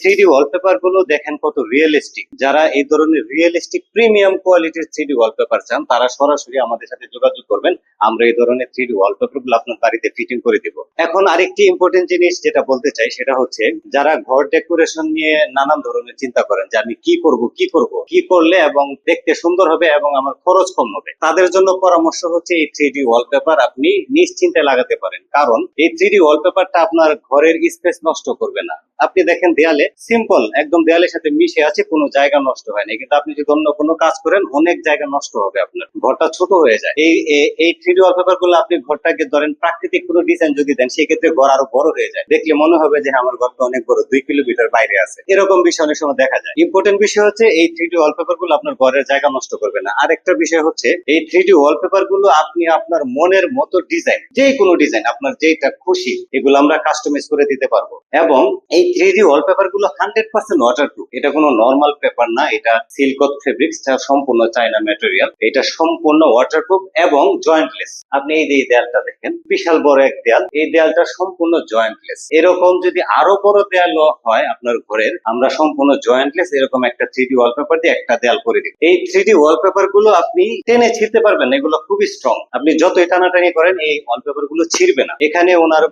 Three ওয়ালপেপারগুলো দেখেন কত realistic যারা এই ধরনের রিয়েলিস্টিক প্রিমিয়াম কোয়ালিটির থ্রি ওয়ালপেপার চান, তারা সরাসরি আমাদের সাথে যোগাযোগ করবেন। আমরা এই ধরনের থ্রি ওয়ালপেপারগুলো আপনার বাড়িতে ফিটিং করে দিব। এখন আরেকটি ইম্পর্টেন্ট জিনিস যেটা বলতে চাই, সেটা হচ্ছে যারা ঘর ডেকোরেশন নিয়ে নানান ধরনের চিন্তা করেন যে আমি কি করব কি করব, কি করলে এবং দেখতে সুন্দর হবে এবং আমার খরচ কম হবে, তাদের জন্য পরামর্শ হচ্ছে এই থ্রি ডি ওয়ালপেপার আপনি নিশ্চিন্তে লাগাতে পারেন। কারণ এই থ্রি ডি ওয়ালপেপারটা আপনার ঘরের স্পেস নষ্ট করবে না। আপনি দেখেন দেয়ালে সিম্পল একদম দেয়ালের সাথে মিশে আছে কোনো জায়গা নষ্ট হয় না কিন্তু আপনি যদি অন্য কোনো কাজ করেন অনেক জায়গা নষ্ট হবে আপনার। ঘরটা ছোট হয়ে যায়। এই এই- থ্রি ডি ওয়ালপেপারগুলো আপনি ঘরটাকে ধরেন প্রাকৃতিক কোনো ডিজাইন যদি দেন সেক্ষেত্রে ঘর আরও বড় হয়ে যায়। দেখলে মনে হবে যে হ্যাঁ, আমার ঘরটা অনেক বড় দুই কিলোমিটার বাইরে আছে। এরকম বিষয় অনেক সময় দেখা যায়। ইম্পর্টেন্ট বিষয় হচ্ছে এই থ্রি ডি ওয়ালপেপারগুলো আপনার ঘরের জায়গা নষ্ট করবে না। আরেকটা বিষয় হচ্ছে এই থ্রি ডি ওয়ালপেপারগুলো আপনি আপনার মনের মতো ডিজাইন যে কোনো ডিজাইন আপনার যেটা খুশি এগুলো আমরা কাস্টমাইজ করে দিতে পারব। এবং এই থ্রি ডি ওয়ালপেপার গুলো হান্ড্রেড পার্সেন্ট ওয়াটার প্রুফ এটা কোনো নর্মাল পেপার না, এটা সিল্কত ফেব্রিক্স যা সম্পূর্ণ চায়না ম্যাটেরিয়াল এটা সম্পূর্ণ ওয়াটার প্রুফ এবং জয়েন্টলেস আপনি এই যে দেয়ালটা দেখেন, বিশাল বড় এক দেয়াল। এই দেয়ালটা সম্পূর্ণ জয়েন্টলেস এরকম যদি আরও বড় দেয়াল হয় আপনার ঘরের, আমরা সম্পূর্ণ জয়েন্টলেস এরকম একটা থ্রি ডি ওয়ালপেপার দিয়ে একটা দেয়াল করে দিই এই থ্রি ডি ওয়ালপেপারগুলো আপনি টেনে ছিঁড়তে পারবেন এগুলো খুবই স্ট্রং আপনি যতই টানাটানি করেন, এই ওয়ালপেপারগুলো ছিঁড়বে না। এখানে ওনার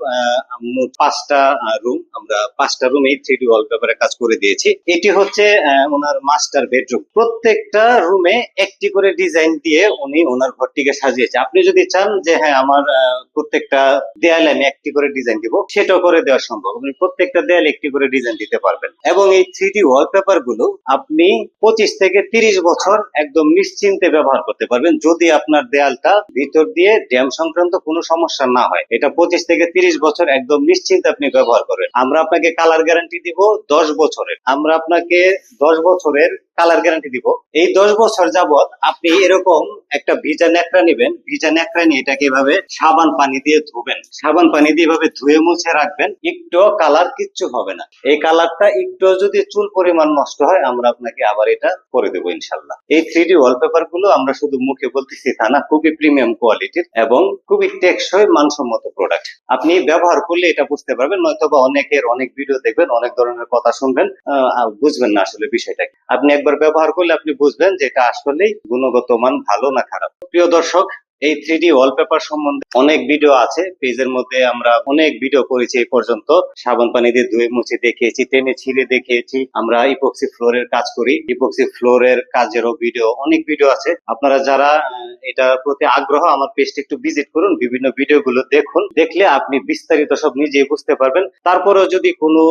পাঁচটা রুম আমরা পাঁচটা রুম এই থ্রি ডি ওয়ালপেপারে কাজ করে দিয়েছি। এটি হচ্ছে ওনার মাস্টার বেডরুম প্রত্যেকটা রুমে একটি করে ডিজাইন দিয়ে উনি ওনার ঘরটিকে সাজিয়েছে। আপনি যদি চান যে হ্যাঁ আমার প্রত্যেকটা দেয়ালে আমি একটি করে ডিজাইন দিব, সেটাও করে দেওয়া সম্ভব। আপনি প্রত্যেকটা দেয়ালে একটি করে ডিজাইন দিতে পারবেন। এবং এই থ্রি ডি ওয়ালপেপারগুলো আপনি পঁচিশ থেকে তিরিশ বছর একদম নিশ্চিন্তে ব্যবহার করতে পারবেন, যদি আপনার দেয়ালটা ভিতর দিয়ে ড্যাম সংক্রান্ত কোনো সমস্যা না হয়। এটা পঁচিশ থেকে তিরিশ বছর একদম নিশ্চিন্তে আপনি ব্যবহার করবেন। আমরা আপনাকে কালার গ্যারান্টি দিব দশ বছরের। আমরা আপনাকে দশ বছরের কালার গ্যারান্টি দিব। এই দশ বছর যাবত আপনি এরকম একটা ভিজা ন্যাকড়া নেবেন। ভিজা ন্যাকড়া নিয়ে এটাকে এভাবে সাবান পানি দিয়ে ধুবেন। সাবান পানি দিয়ে এভাবে ধুয়ে মুছে রাখবেন। একটু কালার কিচ্ছু হবে না। এই কালারটা একটু যদি চুল পরিমাণ নষ্ট হয়, আমরা আপনাকে আবার এটা করে দেবো ইনশাল্লাহ। এই থ্রি ডি ওয়ালপেপারগুলো আমরা শুধু মুখে বলতেছি তা না, খুবই প্রিমিয়াম কোয়ালিটির এবং খুবই টেকসই মানসম্মত প্রোডাক্ট আপনি ব্যবহার করলে এটা বুঝতে পারবেন নয়তো বা অনেকের অনেক ভিডিও দেখবেন, অনেক ধরনের কথা শুনবেন বুঝবেন না আসলে বিষয়টা কি। আপনি একবার ব্যবহার করলে আপনি বুঝবেন যে এটা আসলেই গুণগত মান ভালো না খারাপ। প্রিয় দর্শক এই থ্রি ডি ওয়ালপেপার সম্বন্ধে অনেক ভিডিও আছে। পেজের মধ্যে আমরা অনেক ভিডিও করেছি এই পর্যন্ত। সাবান পানি দিয়ে ধুয়ে মুছে দেখিয়েছি, টেনে ছিঁড়ে দেখিয়েছি। আমরা ইপক্সি ফ্লোরের কাজ করি। ইপক্সি ফ্লোরের কাজেরও ভিডিও অনেক ভিডিও আছে। আপনারা যারা এটার প্রতি আগ্রহ, আমার পেজটা একটু ভিজিট করুন। বিভিন্ন ভিডিও গুলো দেখুন। দেখলে আপনি বিস্তারিত সব নিজে বুঝতে পারবেন। তারপরেও যদি কোনো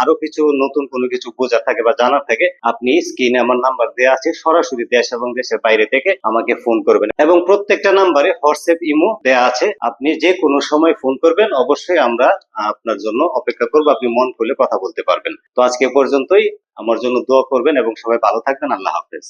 আরও কিছু নতুন কোনো কিছু বোঝার থাকে বা জানার থাকে, আপনি স্ক্রিনে আমার নাম্বার দেওয়া আছে। সরাসরি দেশ এবং দেশের বাইরে থেকে আমাকে ফোন করবেন। এবং প্রত্যেকটা নাম্বারে হোয়াটসঅ্যাপ ইমো দেয়া আছে। আপনি যে কোনো সময় ফোন করবেন, অবশ্যই আমরা আপনার জন্য অপেক্ষা করব, আপনি মন খুলে কথা বলতে পারবেন। তো আজকে পর্যন্তই। আমার জন্য দোয়া করবেন এবং সবাই ভালো থাকবেন। আল্লাহ হাফেজ।